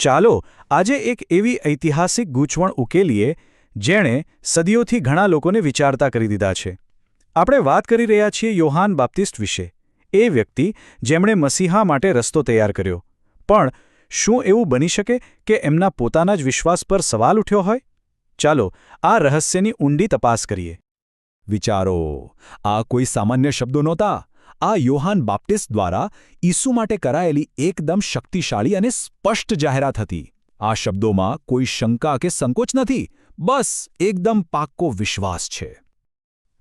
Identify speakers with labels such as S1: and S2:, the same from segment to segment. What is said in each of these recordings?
S1: ચાલો, આજે એક એવી ઐતિહાસિક ગૂંચવણ ઉકેલીએ, જેણે સદીઓથી ઘણા લોકોને વિચારતા કરી દીધા છે. આપણે વાત કરી રહ્યા છીએ યોહાન બાપ્તિસ્ટ વિશે. એ વ્યક્તિ જેમણે મસીહા માટે રસ્તો તૈયાર કર્યો. પણ શું એવું બની શકે કે એમના પોતાના જ વિશ્વાસ પર સવાલ ઉઠ્યો હોય? ચાલો, આ રહસ્યની ઊંડી તપાસ કરીએ.
S2: વિચારો, આ કોઈ સામાન્ય શબ્દો નહોતા. આ યોહાન બાપ્ટિસ્ટ દ્વારા ઈસુ માટે કરાયેલી એકદમ શક્તિશાળી અને સ્પષ્ટ જાહેરાત હતી. આ શબ્દોમાં કોઈ શંકા કે સંકોચ નથી, બસ એકદમ પાક્કો વિશ્વાસ છે.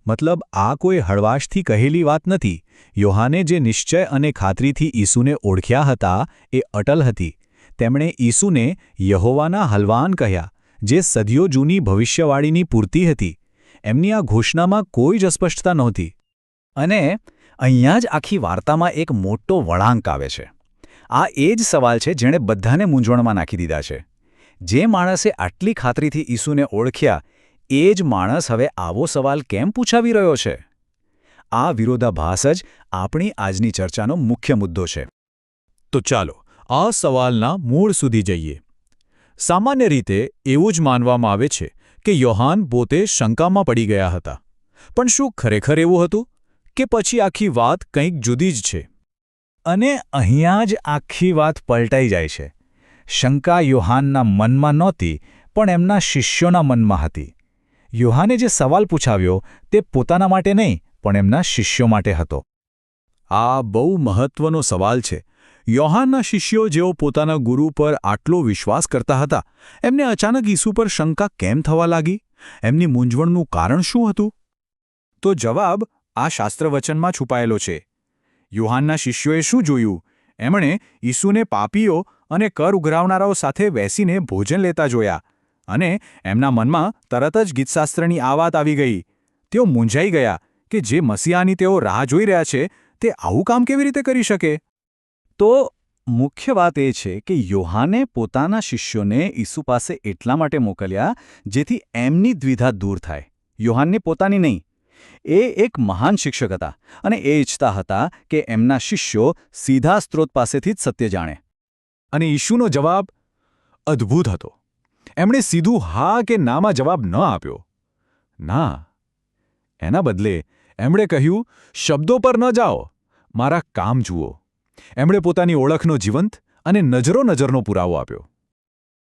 S1: મતલબ આ કોઈ હળવાશથી કહેલી વાત નથી. યોહાને જે નિશ્ચય અને ખાતરીથી ઈસુને ઓળખ્યા હતા, એ અટલ હતી. તેમણે ઈસુને યહોવાના હલવાન કહ્યા, જે સદીઓ જૂની ભવિષ્યવાળીની પૂર્તિ હતી. એમની આ ઘોષણામાં કોઈ જ અસ્પષ્ટતા નહોતી. અને અહીંયા જ આખી વાર્તામાં એક મોટો વળાંક આવે છે. આ એ જ સવાલ છે જેણે બધાને મૂંઝવણમાં નાખી દીધા છે. જે માણસે આટલી ખાતરીથી ઈસુને ઓળખ્યા, એ જ માણસ હવે આવો સવાલ કેમ પૂછાવી રહ્યો છે? આ વિરોધાભાસ જ આપણી આજની ચર્ચાનો મુખ્ય મુદ્દો છે.
S2: તો ચાલો, આ સવાલના મૂળ સુધી જઈએ. સામાન્ય રીતે એવું જ માનવામાં આવે છે કે યોહાન પોતે શંકામાં પડી ગયા હતા. પણ શું ખરેખર એવું હતું? કે પછી આખી વાત કંઈક જુદી જ છે.
S1: અને અહીંયા જ આખી વાત પલટાઈ જાય છે. શંકા યોહાનના મનમાં નહોતી, પણ એમના શિષ્યોના મનમાં હતી. યોહાને જે સવાલ પૂછાવ્યો તે પોતાના માટે નહીં, પણ એમના શિષ્યો માટે હતો.
S2: આ બહુ મહત્વનો સવાલ છે. યોહાનના શિષ્યો જેઓ પોતાના ગુરુ પર આટલો વિશ્વાસ કરતા હતા, એમને અચાનક ઈસુ પર શંકા કેમ થવા લાગી? એમની મૂંઝવણનું કારણ શું હતું? તો જવાબ આ શાસ્ત્રવચનમાં છુપાયેલો છે. યુહાનના શિષ્યોએ શું જોયું? એમણે ઈસુને પાપીઓ અને કર ઉઘરાવનારાઓ સાથે બેસીને ભોજન લેતા જોયા અને એમના મનમાં તરત જ ગીતશાસ્ત્રની આ વાત આવી ગઈ. તેઓ મૂંઝાઈ ગયા કે જે મસીહાની તેઓ રાહ જોઈ રહ્યા છે, તે આવું કામ કેવી રીતે કરી શકે?
S1: તો મુખ્ય વાત એ છે કે યોહાને પોતાના શિષ્યોને ઈસુ પાસે એટલા માટે મોકલ્યા જેથી એમની દ્વિધા દૂર થાય. યોહાનની પોતાની નહીં એ એક મહાન શિક્ષક હતા અને એ ઈચ્છતા હતા કે એમના શિષ્યો સીધા સ્ત્રોત પાસેથી જ સત્ય જાણે.
S2: અને ઈશુનો જવાબ અદ્ભુત હતો. એમણે સીધું હા કે નામાં જવાબ ન આપ્યો. ના, એના બદલે એમણે કહ્યું, શબ્દો પર ન જાઓ, મારા કામ જુઓ. એમણે પોતાની ઓળખનો જીવંત અને નજરો નજરનો પુરાવો આપ્યો.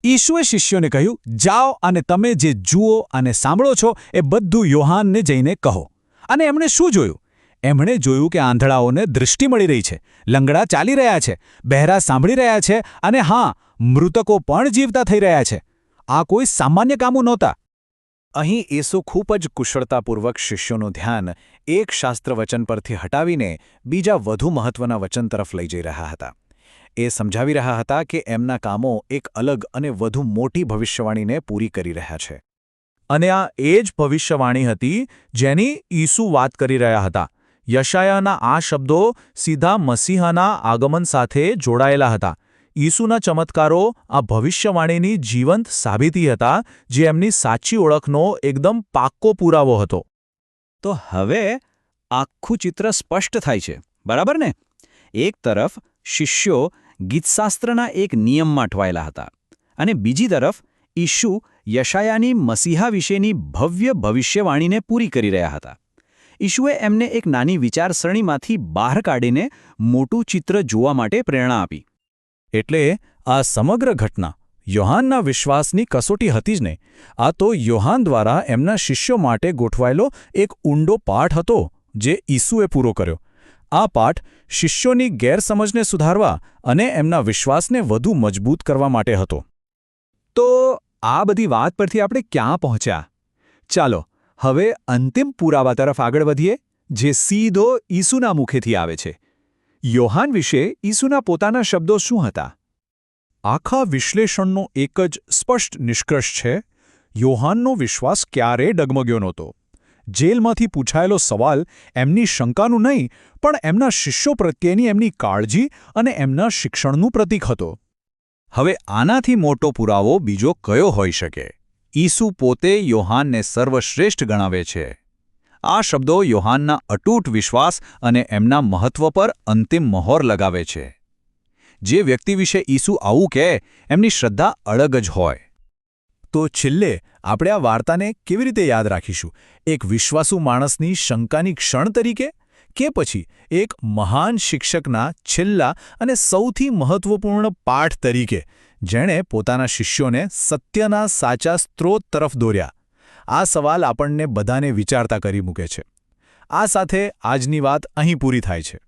S2: ઈશુએ શિષ્યોને કહ્યું, જાઓ અને તમે જે જુઓ અને સાંભળો છો, એ બધું યોહાનને જઈને કહો. અને એમણે શું જોયું? એમણે જોયું કે આંધળાઓને દૃષ્ટિ મળી રહી છે, લંગડા ચાલી રહ્યા છે, બહેરા સાંભળી રહ્યા છે અને હા, મૃતકો પણ જીવતા થઈ રહ્યા છે. આ કોઈ સામાન્ય કામો નહોતા. અહીં એસો ખૂબ જ કુશળતાપૂર્વક શિષ્યોનું ધ્યાન એક શાસ્ત્ર વચન પરથી હટાવીને બીજા વધુ મહત્વના વચન તરફ લઈ જઈ રહ્યા હતા. એ સમજાવી રહ્યા હતા કે એમના કામો એક અલગ અને વધુ મોટી ભવિષ્યવાણીને પૂરી કરી રહ્યા છે. અને આ એ જ ભવિષ્યવાણી હતી જેની ઈસુ વાત કરી રહ્યા હતા. યશાયાના આ શબ્દો સીધા મસીહાના આગમન સાથે જોડાયેલા હતા. ઈસુના ચમત્કારો આ ભવિષ્યવાણીની જીવંત સાબિતી હતા જે એમની સાચી ઓળખનો એકદમ પાક્કો પુરાવો હતો.
S1: તો હવે આખું ચિત્ર સ્પષ્ટ થાય છે, બરાબર ને? એક તરફ શિષ્યો ગીતશાસ્ત્રના એક નિયમમાં અટવાયેલા હતા અને બીજી તરફ ઈશુ યશાયાની મસીહા વિશેની ભવ્ય ભવિષ્યવાણીને પૂરી કરી રહ્યા હતા. ઈશુએ એમને એક નાની વિચારસરણીમાંથી બહાર કાઢીને મોટું ચિત્ર જોવા માટે પ્રેરણા આપી.
S2: એટલે આ સમગ્ર ઘટના યોહાનના વિશ્વાસની કસોટી હતી જ નહીં આ તો યોહાન દ્વારા એમના શિષ્યો માટે ગોઠવાયેલો એક ઊંડો પાઠ હતો જે ઈસુએ પૂરો કર્યો. આ પાઠ શિષ્યોની ગેરસમજને સુધારવા અને એમના વિશ્વાસને વધુ મજબૂત કરવા માટે હતો. તો આ બધી વાત પરથી આપણે ક્યાં પહોંચ્યા? ચાલો, હવે અંતિમ પુરાવા તરફ આગળ વધીએ, જે સીધો ઈસુના મુખેથી આવે છે. યોહાન વિશે ઈસુના પોતાના શબ્દો શું હતા? આખા વિશ્લેષણનો એક જ સ્પષ્ટ નિષ્કર્ષ છે, યોહાનનો વિશ્વાસ ક્યારેય ડગમગ્યો નહોતો. જેલમાંથી પૂછાયેલો સવાલ એમની શંકાનું નહીં, પણ એમના શિષ્યો પ્રત્યેની એમની કાળજી અને એમના શિક્ષણનું પ્રતીક હતો.
S1: હવે આનાથી મોટો પુરાવો બીજો કયો હોઈ શકે? ઈસુ પોતે યોહાનને સર્વશ્રેષ્ઠ ગણાવે છે. આ શબ્દો યોહાનના અટૂટ વિશ્વાસ અને એમના મહત્વ પર અંતિમ મહોર લગાવે છે. જે વ્યક્તિ વિશે ઈસુ આવું કહે, એમની શ્રદ્ધા અળગ જ હોય. તો છેલ્લે આપણે આ વાર્તાને કેવી રીતે યાદ રાખીશું? એક વિશ્વાસુ માણસની શંકાની ક્ષણ તરીકે કે પછી એક મહાન શિક્ષકના છેલ્લા અને સૌથી મહત્વપૂર્ણ પાઠ તરીકે જેણે પોતાના શિષ્યોને સત્યના સાચા સ્ત્રોત તરફ દોર્યા. આ સવાલ આપણને બધાને વિચારતા કરી મૂકે છે. આ સાથે આજની વાત અહીં પૂરી થાય છે.